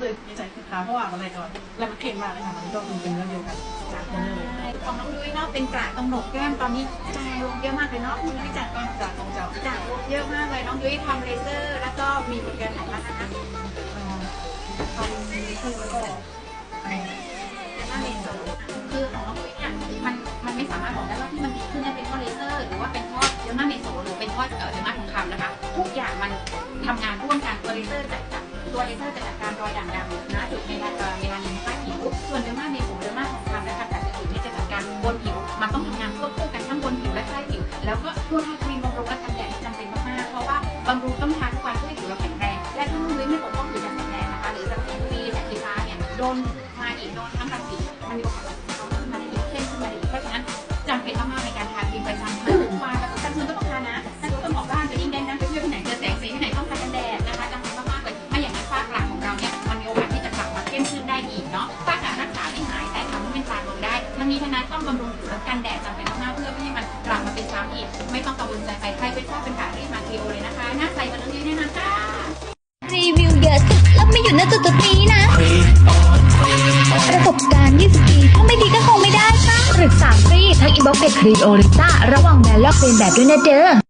เลยดีใจคือขาเพราะว่าอะไรก่อนแล้วมันเค็มมากเลยค่ะมันก็คือเป็นเรื่องเดียวกันจากเดิมเลยของน้องยุ้ยเนาะเป็นกระตรงโหนกแก้มตอนนี้จางลงเยอะมากเลยเนาะคุณยุ้ยจากก่อนจากของเจ้าจางลงเยอะมากเลยน้องยุ้ยทำเลเซอร์ แล้วก็มีผลงานไหนบ้างนะคะเอ่อทำคือแล้วก็ไอ้หน้าเมโซคือของน้องยุ้ยเนี่ยมันมันไม่สามารถบอกได้ว่าที่มันดีขึ้นเนี่ยเป็นเพราะเลเซอร์หรือว่าเป็นเพราะเดลม่าเมโซหรือเป็นเพราะเอ่อเดลม่าทองคำนะคะ ทุกอย่างมันทำงานร่วมกันตัวเลเซอร์จัดจัด ตัวเลเซอร์จะจัดการรอยด่างดำนะจุดเมลาเอ่อเมลานินใต้ผิวส่วนเดลม่าเมโซเดลม่าทองคำนะคะแต่จะจุดเนี่ยจะจัดการบนผิว มันต้องทำงานควบคู่กันทั้งบนผิวและใต้ผิว แล้วก็ตัวทาครีมบำรุงและกันแดดจำเป็นมากๆเพราะว่าบำรุงต้องทาทุกวันเพื่อให้ผิวเราแข็งแรงและถ้าน้องยุ้ยไม่ปกป้องผิวอย่างแข็งแรงนะคะหรือจากแสง UV แสงไฟฟ้าเนี่ยโดน เนาะฝ้ากระรักษาไม่หายแต่ทำให้มันจางลงได้ทั้งนี้ทั้งนั้นต้องบำรุงผิวและกันแดดจำเป็นมากๆเพื่อไม่ให้มันกลับมาเป็นซ้ำอีก ไม่ต้องกังวลใจไปใครเป็นฝ้าเป็นกระรีบมาทีโอเลยนะคะ หน้าใสกว่าน้องยุ้ยแน่นอนค่ะรีวิวเยอะสุดแล้วไม่อยู่ณจุดจุดนี้นะ ประสบการณ์ 20 ปีถ้าไม่ดีก็คงไม่ได้ค่ะปรึกษาฟรีทั้งอินบ็อกซ์เพจครีโอลิต้าระหว่างแบรนด์ลอกเลียนแบบด้วยนะเด้อ